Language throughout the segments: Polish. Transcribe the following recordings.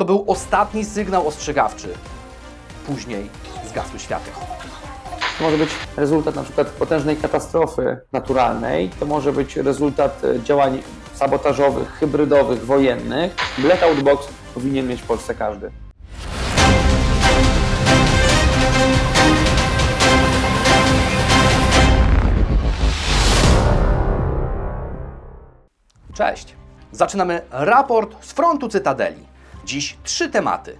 To był ostatni sygnał ostrzegawczy. Później zgasły światła. To może być rezultat na przykład potężnej katastrofy naturalnej, to może być rezultat e, działań sabotażowych, hybrydowych, wojennych. Blackout box powinien mieć w Polsce każdy. Cześć! Zaczynamy raport z frontu Cytadeli. Dziś trzy tematy.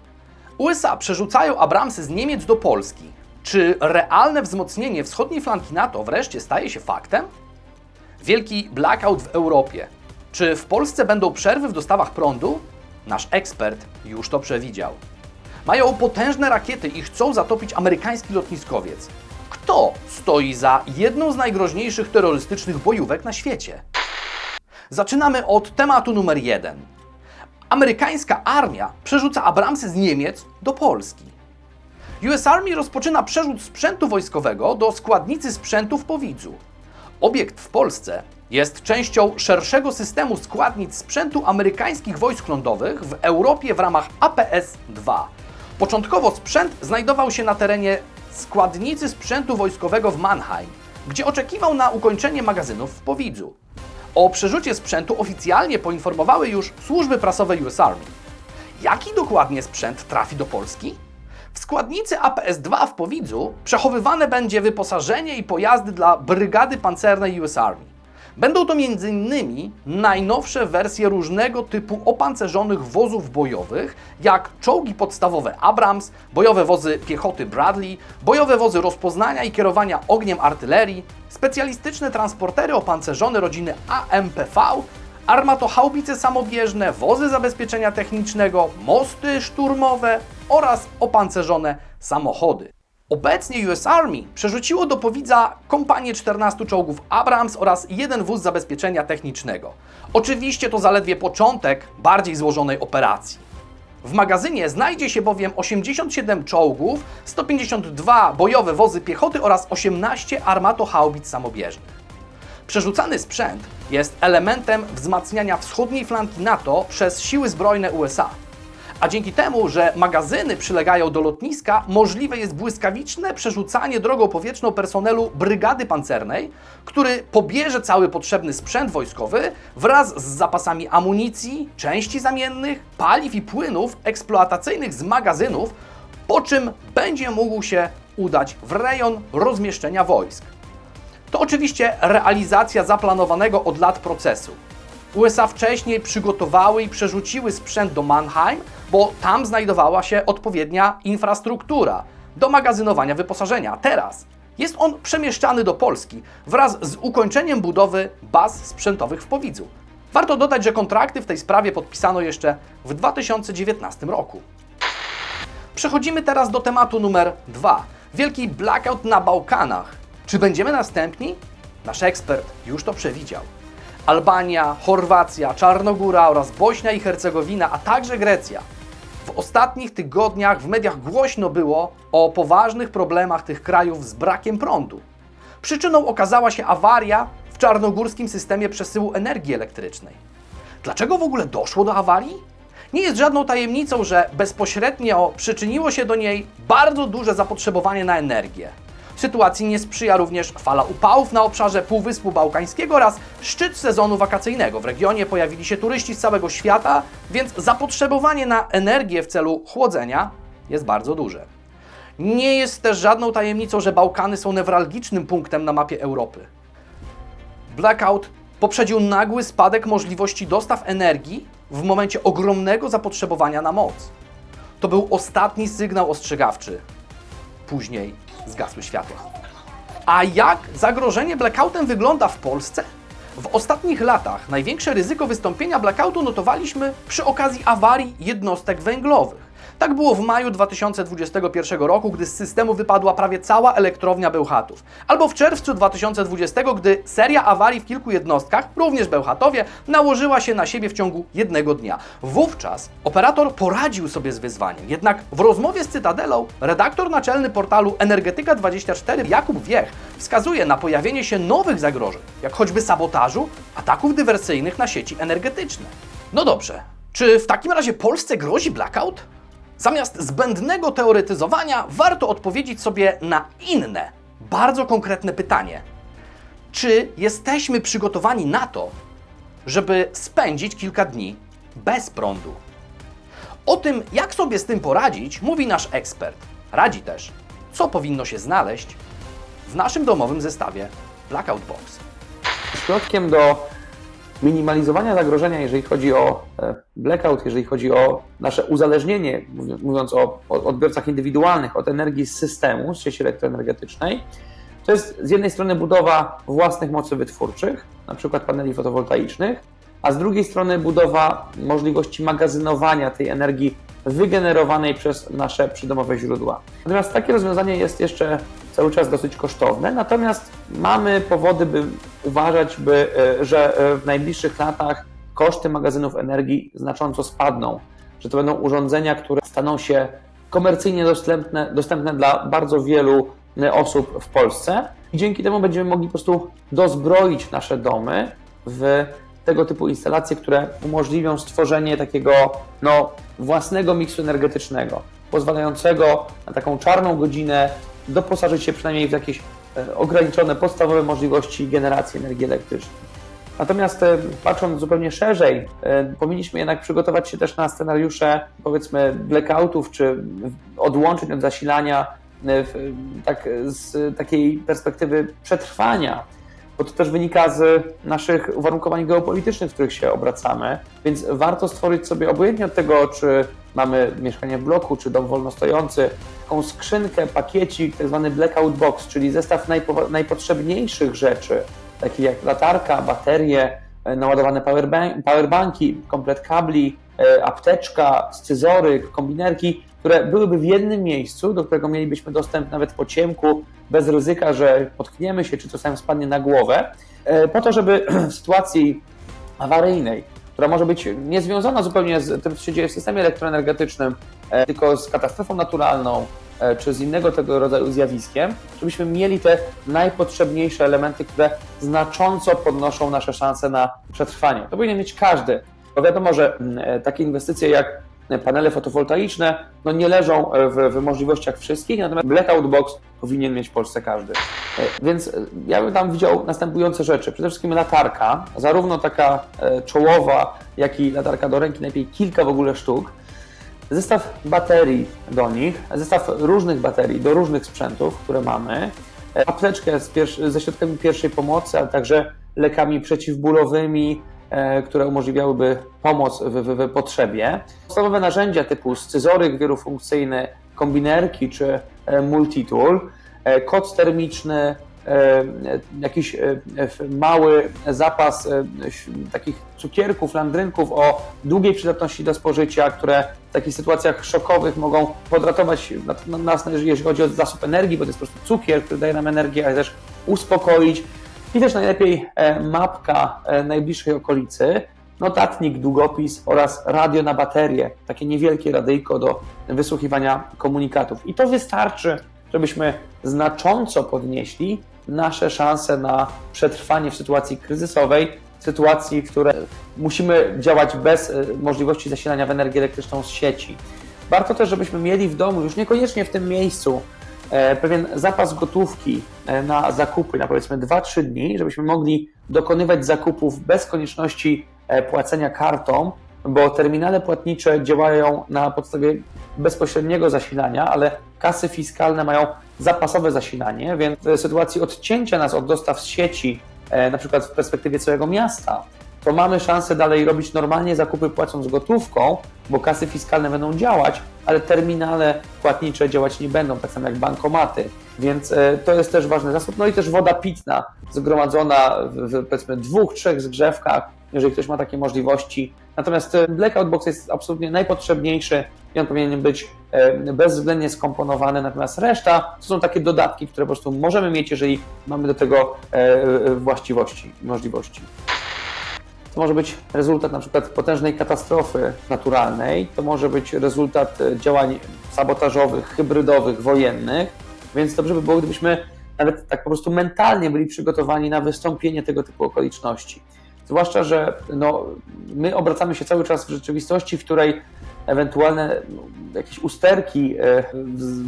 USA przerzucają Abramsy z Niemiec do Polski. Czy realne wzmocnienie wschodniej flanki NATO wreszcie staje się faktem? Wielki blackout w Europie. Czy w Polsce będą przerwy w dostawach prądu? Nasz ekspert już to przewidział. Mają potężne rakiety i chcą zatopić amerykański lotniskowiec. Kto stoi za jedną z najgroźniejszych terrorystycznych bojówek na świecie? Zaczynamy od tematu numer jeden. Amerykańska armia przerzuca Abramsy z Niemiec do Polski. US Army rozpoczyna przerzut sprzętu wojskowego do składnicy sprzętu w Powidzu. Obiekt w Polsce jest częścią szerszego systemu składnic sprzętu amerykańskich wojsk lądowych w Europie w ramach APS-2. Początkowo sprzęt znajdował się na terenie składnicy sprzętu wojskowego w Mannheim, gdzie oczekiwał na ukończenie magazynów w Powidzu. O przerzucie sprzętu oficjalnie poinformowały już służby prasowe US Army. Jaki dokładnie sprzęt trafi do Polski? W składnicy APS-2 w Powidzu przechowywane będzie wyposażenie i pojazdy dla brygady pancernej US Army. Będą to m.in. najnowsze wersje różnego typu opancerzonych wozów bojowych, jak czołgi podstawowe Abrams, bojowe wozy piechoty Bradley, bojowe wozy rozpoznania i kierowania ogniem artylerii, specjalistyczne transportery opancerzone rodziny AMPV, armatochaubice samobieżne, wozy zabezpieczenia technicznego, mosty szturmowe oraz opancerzone samochody. Obecnie US Army przerzuciło do Powidza kompanię 14 czołgów Abrams oraz jeden wóz zabezpieczenia technicznego. Oczywiście to zaledwie początek bardziej złożonej operacji. W magazynie znajdzie się bowiem 87 czołgów, 152 bojowe wozy piechoty oraz 18 armatochaubic samobieżnych. Przerzucany sprzęt jest elementem wzmacniania wschodniej flanki NATO przez siły zbrojne USA. A dzięki temu, że magazyny przylegają do lotniska, możliwe jest błyskawiczne przerzucanie drogą powietrzną personelu brygady pancernej, który pobierze cały potrzebny sprzęt wojskowy wraz z zapasami amunicji, części zamiennych, paliw i płynów eksploatacyjnych z magazynów, po czym będzie mógł się udać w rejon rozmieszczenia wojsk. To oczywiście realizacja zaplanowanego od lat procesu. USA wcześniej przygotowały i przerzuciły sprzęt do Mannheim, bo tam znajdowała się odpowiednia infrastruktura do magazynowania wyposażenia. Teraz jest on przemieszczany do Polski wraz z ukończeniem budowy baz sprzętowych w Powidzu. Warto dodać, że kontrakty w tej sprawie podpisano jeszcze w 2019 roku. Przechodzimy teraz do tematu numer dwa. Wielki blackout na Bałkanach. Czy będziemy następni? Nasz ekspert już to przewidział. Albania, Chorwacja, Czarnogóra oraz Bośnia i Hercegowina, a także Grecja. W ostatnich tygodniach w mediach głośno było o poważnych problemach tych krajów z brakiem prądu. Przyczyną okazała się awaria w czarnogórskim systemie przesyłu energii elektrycznej. Dlaczego w ogóle doszło do awarii? Nie jest żadną tajemnicą, że bezpośrednio przyczyniło się do niej bardzo duże zapotrzebowanie na energię. Sytuacji nie sprzyja również fala upałów na obszarze Półwyspu Bałkańskiego oraz szczyt sezonu wakacyjnego. W regionie pojawili się turyści z całego świata, więc zapotrzebowanie na energię w celu chłodzenia jest bardzo duże. Nie jest też żadną tajemnicą, że Bałkany są newralgicznym punktem na mapie Europy. Blackout poprzedził nagły spadek możliwości dostaw energii w momencie ogromnego zapotrzebowania na moc. To był ostatni sygnał ostrzegawczy. Później zgasły światła. A jak zagrożenie blackoutem wygląda w Polsce? W ostatnich latach największe ryzyko wystąpienia blackoutu notowaliśmy przy okazji awarii jednostek węglowych. Tak było w maju 2021 roku, gdy z systemu wypadła prawie cała elektrownia Bełchatów. Albo w czerwcu 2020, gdy seria awarii w kilku jednostkach, również Bełchatowie, nałożyła się na siebie w ciągu jednego dnia. Wówczas operator poradził sobie z wyzwaniem. Jednak w rozmowie z Cytadelą redaktor naczelny portalu Energetyka24 Jakub Wiech wskazuje na pojawienie się nowych zagrożeń, jak choćby sabotażu, ataków dywersyjnych na sieci energetyczne. No dobrze, Czy w takim razie Polsce grozi blackout? Zamiast zbędnego teoretyzowania, warto odpowiedzieć sobie na inne, bardzo konkretne pytanie. Czy jesteśmy przygotowani na to, żeby spędzić kilka dni bez prądu? O tym, jak sobie z tym poradzić, mówi nasz ekspert. Radzi też, co powinno się znaleźć w naszym domowym zestawie Blackout Box. Środkiem do minimalizowania zagrożenia, jeżeli chodzi o e, blackout, jeżeli chodzi o nasze uzależnienie, mówiąc- o odbiorcach indywidualnych, od energii z systemu, z sieci elektroenergetycznej, to jest z jednej strony budowa własnych mocy wytwórczych, na przykład paneli fotowoltaicznych, a z drugiej strony budowa możliwości magazynowania tej energii wygenerowanej przez nasze przydomowe źródła. Natomiast takie rozwiązanie jest jeszcze cały czas dosyć kosztowne, natomiast mamy powody, by uważać, by, e, że e, w najbliższych latach koszty magazynów energii znacząco spadną, że to będą urządzenia, które staną się komercyjnie dostępne, dostępne dla bardzo wielu e, osób w Polsce. I dzięki temu będziemy mogli po prostu dozbroić nasze domy w tego typu instalacje, które umożliwią stworzenie takiego no, własnego miksu energetycznego, pozwalającego na taką czarną godzinę doposażyć się przynajmniej w jakieś e, ograniczone, podstawowe możliwości generacji energii elektrycznej. Natomiast e, patrząc zupełnie szerzej, e, powinniśmy jednak przygotować się też na scenariusze, powiedzmy, blackoutów czy odłączeń od zasilania, w- tak, z takiej perspektywy przetrwania, bo to też wynika z naszych uwarunkowań geopolitycznych, w których się obracamy, więc warto stworzyć sobie, obojętnie od tego, czy mamy mieszkanie w bloku, czy dom wolnostojący, taką skrzynkę, pakiecik, tak zwany blackout box, czyli zestaw najpo- najpotrzebniejszych rzeczy, takich jak latarka, baterie, e, naładowane powerbank, powerbanki, komplet kabli, e, apteczka, scyzoryk, kombinerki, które byłyby w jednym miejscu, do którego mielibyśmy dostęp nawet po ciemku, bez ryzyka, że potkniemy się, czy coś nam spadnie na głowę, e, po to, żeby w sytuacji awaryjnej, która może być niezwiązana zupełnie z tym, co się dzieje w systemie elektroenergetycznym, e, tylko z katastrofą naturalną, e, czy z innego tego rodzaju zjawiskiem, żebyśmy mieli te najpotrzebniejsze elementy, które znacząco podnoszą nasze szanse na przetrwanie. To powinien mieć każdy, bo wiadomo, że mm, takie inwestycje jak panele fotowoltaiczne no nie leżą e, w, w możliwościach wszystkich, natomiast blackout box powinien mieć w Polsce każdy. E, Więc e, ja bym tam widział następujące rzeczy. Przede wszystkim latarka, zarówno taka czołowa, jak i latarka do ręki, najlepiej kilka w ogóle sztuk. Zestaw baterii do nich, zestaw różnych baterii do różnych sprzętów, które mamy, apteczkę ze środkami pierwszej pomocy, ale także lekami przeciwbólowymi, które umożliwiałyby pomoc w, w, w potrzebie. Podstawowe narzędzia typu scyzoryk wielofunkcyjny, kombinerki czy e, multitool, e, koc termiczny, e, jakiś e, mały zapas e, takich cukierków, landrynków o długiej przydatności do spożycia, które w takich sytuacjach szokowych mogą podratować na- na- nas, jeżeli chodzi o zasób energii, bo to jest po prostu cukier, który daje nam energię, ale też uspokoić. I też najlepiej e, mapka e, najbliższej okolicy, notatnik, długopis oraz radio na baterię, takie niewielkie radyjko do wysłuchiwania komunikatów. I to wystarczy, żebyśmy znacząco podnieśli nasze szanse na przetrwanie w sytuacji kryzysowej, sytuacji, w której musimy działać bez e, możliwości zasilania w energię elektryczną z sieci. Warto też, żebyśmy mieli w domu, już niekoniecznie w tym miejscu, pewien zapas gotówki e, na zakupy na powiedzmy 2-3 dni, żebyśmy mogli dokonywać zakupów bez konieczności e, płacenia kartą, bo terminale płatnicze działają na podstawie bezpośredniego zasilania, ale kasy fiskalne mają zapasowe zasilanie, więc w sytuacji odcięcia nas od dostaw z sieci, e, na przykład w perspektywie całego miasta, to mamy szansę dalej robić normalnie zakupy płacąc gotówką, bo kasy fiskalne będą działać, ale terminale płatnicze działać nie będą, tak samo jak bankomaty. Więc e, to jest też ważny zasób. No i też woda pitna, zgromadzona w, powiedzmy dwóch, trzech zgrzewkach, jeżeli ktoś ma takie możliwości. Natomiast e, Blackout Box jest absolutnie najpotrzebniejszy i on powinien być e, bezwzględnie skomponowany, natomiast reszta to są takie dodatki, które po prostu możemy mieć, jeżeli mamy do tego właściwości, możliwości. To może być rezultat na przykład potężnej katastrofy naturalnej, to może być rezultat e, działań sabotażowych, hybrydowych, wojennych, więc dobrze by było, gdybyśmy nawet tak po prostu mentalnie byli przygotowani na wystąpienie tego typu okoliczności. Zwłaszcza, że no, my obracamy się cały czas w rzeczywistości, w której ewentualne no, jakieś usterki e,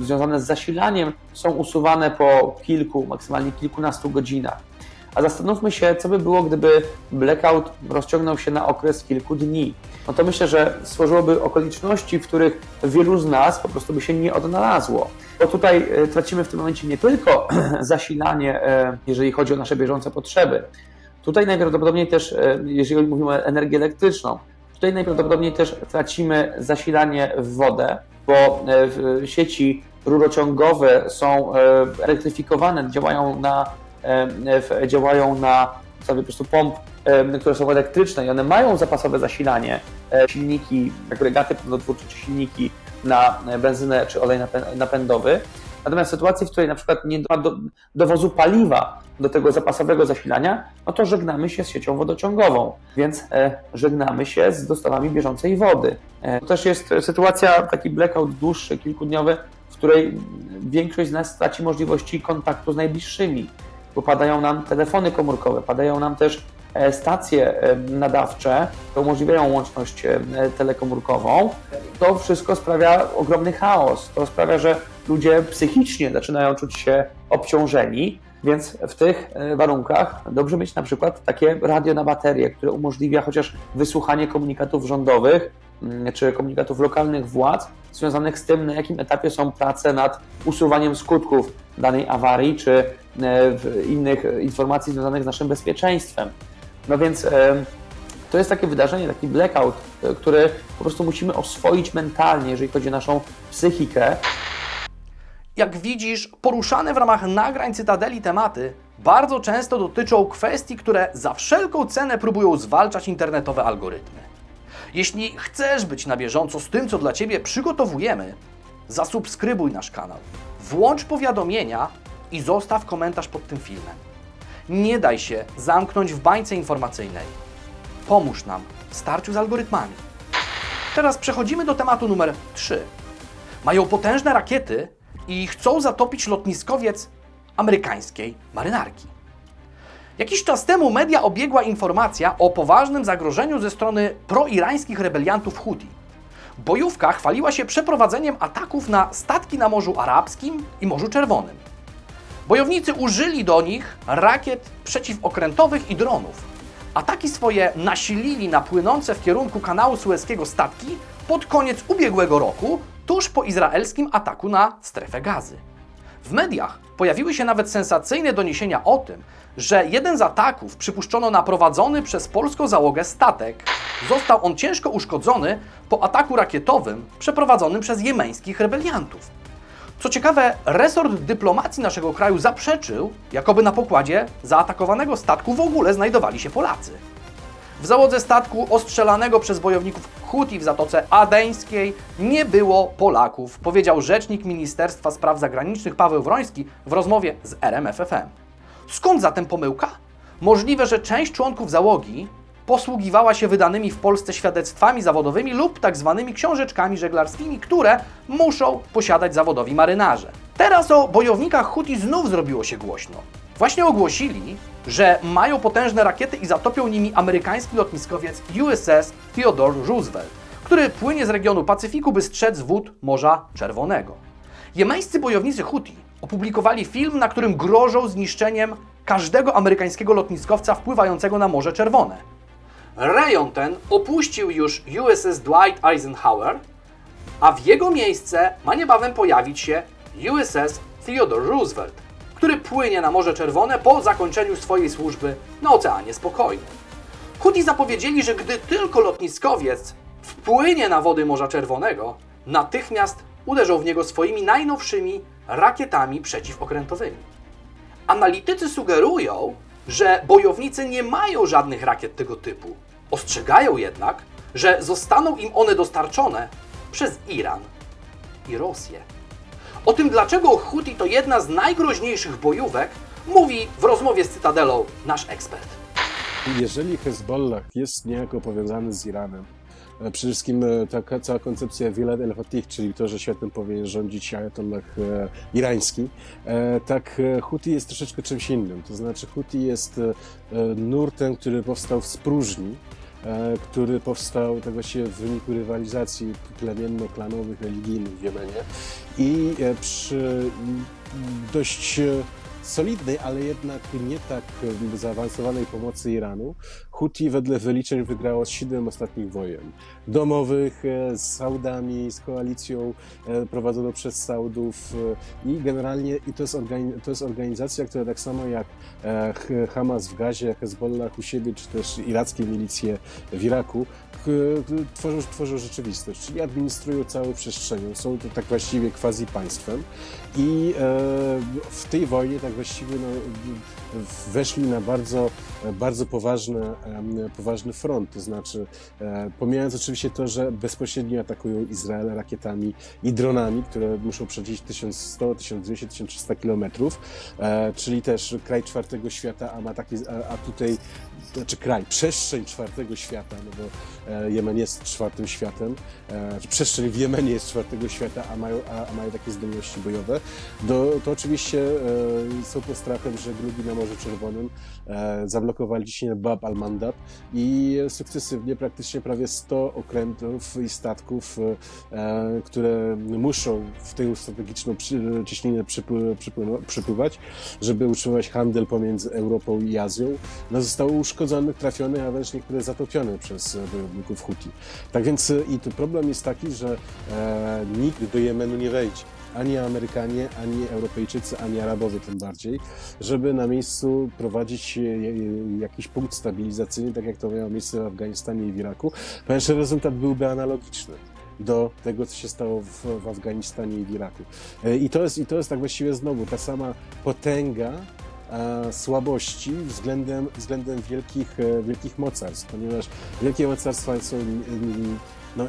związane z zasilaniem są usuwane po kilku, maksymalnie kilkunastu godzinach. A zastanówmy się, co by było, gdyby blackout rozciągnął się na okres kilku dni. No to myślę, że stworzyłoby okoliczności, w których wielu z nas po prostu by się nie odnalazło. Bo tutaj e, tracimy w tym momencie nie tylko zasilanie, e, jeżeli chodzi o nasze bieżące potrzeby. Tutaj najprawdopodobniej też, e, jeżeli mówimy o energię elektryczną, tutaj najprawdopodobniej też tracimy zasilanie w wodę, bo sieci rurociągowe są elektryfikowane, działają na, działają na podstawie po prostu pomp, które są elektryczne i one mają zapasowe zasilanie, e, silniki, agregaty prądotwórcze czy silniki na e, benzynę czy olej napę- napędowy. Natomiast w sytuacji, w której na przykład nie ma do, dowozu paliwa do tego zapasowego zasilania, no to żegnamy się z siecią wodociągową, więc e, żegnamy się z dostawami bieżącej wody. To też jest sytuacja, taki blackout dłuższy, kilkudniowy, w której większość z nas straci możliwości kontaktu z najbliższymi, bo padają nam telefony komórkowe, padają nam też e, stacje e, nadawcze, które umożliwiają łączność e, telekomórkową. To wszystko sprawia ogromny chaos. To sprawia, że ludzie psychicznie zaczynają czuć się obciążeni, więc w tych warunkach dobrze mieć na przykład takie radio na baterię, które umożliwia chociaż wysłuchanie komunikatów rządowych mm, czy komunikatów lokalnych władz związanych z tym, na jakim etapie są prace nad usuwaniem skutków danej awarii czy innych e, informacji związanych z naszym bezpieczeństwem. No więc e, to jest takie wydarzenie, taki blackout, e, który po prostu musimy oswoić mentalnie, jeżeli chodzi o naszą psychikę, Jak widzisz, poruszane w ramach nagrań Cytadeli tematy bardzo często dotyczą kwestii, które za wszelką cenę próbują zwalczać internetowe algorytmy. Jeśli chcesz być na bieżąco z tym, co dla Ciebie przygotowujemy, zasubskrybuj nasz kanał, włącz powiadomienia i zostaw komentarz pod tym filmem. Nie daj się zamknąć w bańce informacyjnej. Pomóż nam w starciu z algorytmami. Teraz przechodzimy do tematu numer 3 mają potężne rakiety i chcą zatopić lotniskowiec amerykańskiej marynarki. Jakiś czas temu media obiegła informacja o poważnym zagrożeniu ze strony proirańskich rebeliantów Houthi. Bojówka chwaliła się przeprowadzeniem ataków na statki na Morzu Arabskim i Morzu Czerwonym. Bojownicy użyli do nich rakiet przeciwokrętowych i dronów. Ataki swoje nasilili na płynące w kierunku kanału Sueskiego statki pod koniec ubiegłego roku, tuż po izraelskim ataku na strefę gazy. W mediach pojawiły się nawet sensacyjne doniesienia o tym, że jeden z ataków przypuszczono na prowadzony przez polską załogę statek. Został on ciężko uszkodzony po ataku rakietowym przeprowadzonym przez jemeńskich rebeliantów. Co ciekawe, resort dyplomacji naszego kraju zaprzeczył, jakoby na pokładzie zaatakowanego statku w ogóle znajdowali się Polacy. W załodze statku ostrzelanego przez bojowników Huti w Zatoce Adeńskiej nie było Polaków, powiedział rzecznik Ministerstwa Spraw Zagranicznych Paweł Wroński w rozmowie z RMFFM. Skąd zatem pomyłka? Możliwe, że część członków załogi posługiwała się wydanymi w Polsce świadectwami zawodowymi lub tak zwanymi książeczkami żeglarskimi, które muszą posiadać zawodowi marynarze. Teraz o bojownikach Huti znów zrobiło się głośno. Właśnie ogłosili, że mają potężne rakiety i zatopią nimi amerykański lotniskowiec USS Theodore Roosevelt, który płynie z regionu Pacyfiku, by strzec wód Morza Czerwonego. Jemeńscy bojownicy Huti opublikowali film, na którym grożą zniszczeniem każdego amerykańskiego lotniskowca wpływającego na Morze Czerwone. Rejon ten opuścił już USS Dwight Eisenhower, a w jego miejsce ma niebawem pojawić się USS Theodore Roosevelt, który płynie na Morze Czerwone po zakończeniu swojej służby na Oceanie Spokojnym. Houthi zapowiedzieli, że gdy tylko lotniskowiec wpłynie na wody Morza Czerwonego, natychmiast uderzą w niego swoimi najnowszymi rakietami przeciwokrętowymi. Analitycy sugerują, że bojownicy nie mają żadnych rakiet tego typu. Ostrzegają jednak, że zostaną im one dostarczone przez Iran i Rosję. O tym, dlaczego Houthi to jedna z najgroźniejszych bojówek, mówi w rozmowie z Cytadelą nasz ekspert. Jeżeli Hezbollah jest niejako powiązany z Iranem, Przede wszystkim e, taka cała koncepcja Wielad El Fatih, czyli to, że światem powinien rządzić Ayatollah e, irański, e, tak e, Huti jest troszeczkę czymś innym. To znaczy Huti jest e, e, nurtem, który powstał w spróżni, e, który powstał tak właściwie w wyniku rywalizacji plemienno-klanowych, religijnych w Jemenie i e, przy dość e, solidnej, ale jednak nie tak zaawansowanej pomocy Iranu, Huti wedle wyliczeń wygrało 7 ostatnich wojen domowych e, z Saudami, z koalicją e, prowadzoną przez Saudów e, i generalnie i to, jest to jest organizacja, która tak samo jak Hamas w Gazie, Hezbollah u siebie, czy też irackie milicje w Iraku, tworzą, tworzą rzeczywistość, czyli administrują całą przestrzenią, są to tak właściwie quasi państwem. I w tej wojnie tak właściwie no, weszli na bardzo, bardzo poważny, em, poważny front, to znaczy e, pomijając oczywiście to, że bezpośrednio atakują Izrael rakietami i dronami, które muszą przejść 1100, 1200, 1300 kilometrów, e, czyli też kraj czwartego świata, a ma taki, a, tutaj, znaczy kraj, przestrzeń czwartego świata, no bo e, Jemen jest czwartym światem, przestrzeń w Jemenie jest czwartego świata, a mają, a, mają takie zdolności bojowe, do, to oczywiście są pod strachem żeglugi na Czerwonym, e, zablokowali ciśnienie Bab al-Mandab i sukcesywnie praktycznie prawie 100 okrętów i statków, e, które muszą w tę strategiczną ciśnienie przypływać, żeby utrzymywać handel pomiędzy Europą i Azją, no zostało uszkodzonych, trafionych, a wręcz niektóre zatopione przez bojowników Huti. Tak więc e, i tu problem jest taki, że nikt do Jemenu nie wejdzie. Ani Amerykanie, ani Europejczycy, ani Arabowie tym bardziej, żeby na miejscu prowadzić jakiś punkt stabilizacyjny, tak jak to miało miejsce w Afganistanie i w Iraku, ponieważ rezultat byłby analogiczny do tego, co się stało w, w Afganistanie i w Iraku. E, I to, jest, I to jest tak właściwie znowu ta sama potęga słabości względem, względem wielkich, e, wielkich mocarstw, ponieważ wielkie mocarstwa są, no,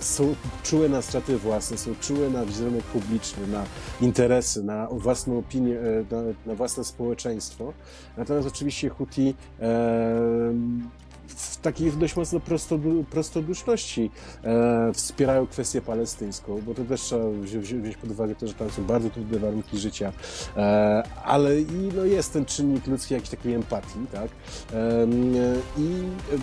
są czułe na straty własne, są czułe na wizerunek publiczny, na interesy, na własną opinię, e, na, na własne społeczeństwo. Natomiast oczywiście Huti e, w takiej dość mocno prostodu, prostoduszności e, wspierają kwestię palestyńską, bo to też trzeba wziąć, wziąć pod uwagę to, że tam są bardzo trudne warunki życia, e, ale i no, jest ten czynnik ludzki jakiejś takiej empatii, tak? Em, I e,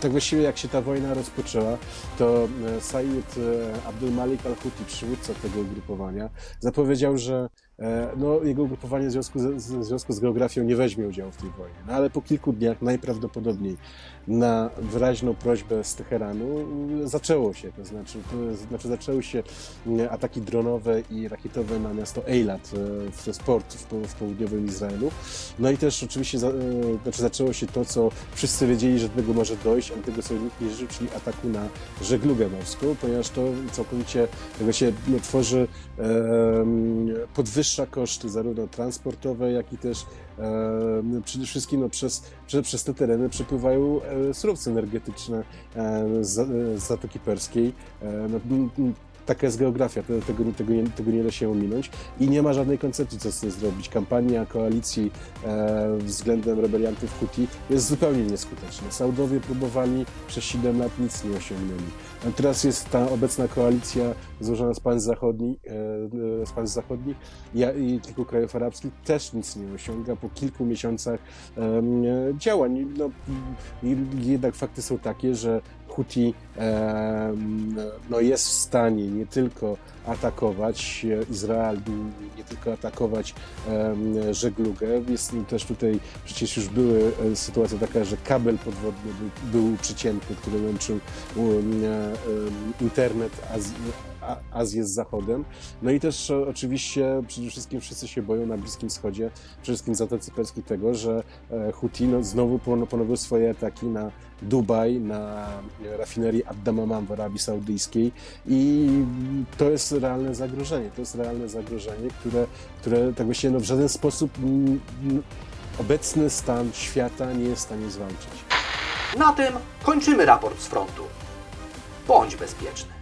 tak właściwie jak się ta wojna rozpoczęła, to e, Said e, Abdul Malik al-Huti, przywódca tego ugrupowania, zapowiedział, że e, no, jego ugrupowanie w związku z, w związku z geografią nie weźmie udziału w tej wojnie. No, ale po kilku dniach najprawdopodobniej na wyraźną prośbę z Teheranu y, zaczęło się, to znaczy, to znaczy zaczęły się y, ataki dronowe i rakietowe na miasto Eilat w sport w, w południowym Izraelu. No i też oczywiście za, znaczy zaczęło się to, co wszyscy wiedzieli, że do tego może dojść, życzył, czyli ataku na żeglugę morską, ponieważ to całkowicie tego się tworzy, podwyższa koszty zarówno transportowe, jak i też przede wszystkim no, przez, przez, te tereny przepływają e, surowce energetyczne e, z, z Zatoki Perskiej. E, no, Taka jest geografia, tego, nie- tego, nie, tego nie da się ominąć i nie ma żadnej koncepcji, co z tym zrobić. Kampania koalicji e, względem rebeliantów Huti jest zupełnie nieskuteczna. Saudowie próbowali przez 7 lat, nic nie osiągnęli. A teraz jest ta obecna koalicja złożona z państw zachodnich, e, e, z państw zachodnich i, i kilku krajów arabskich też nic nie osiąga po kilku miesiącach e, działań. No, jednak fakty są takie, że Huti no, jest w stanie nie tylko atakować e, Izrael, nie tylko atakować żeglugę. Jest też tutaj, przecież już były e, sytuacja taka, że kabel podwodny był, był przycięty, który łączył e, internet Azję z Zachodem. No i też e, oczywiście przede wszystkim wszyscy się boją na Bliskim Wschodzie, przede wszystkim Zatoce Perskiej tego, że e, Huti no, znowu pon- ponowiły swoje ataki na Dubaj, na e, rafinerię Ad-Damamam w Arabii Saudyjskiej i to jest realne zagrożenie. To jest realne zagrożenie, które, które tak właściwie no, w żaden sposób obecny stan świata nie jest w stanie zwalczyć. Na tym kończymy raport z frontu. Bądź bezpieczny.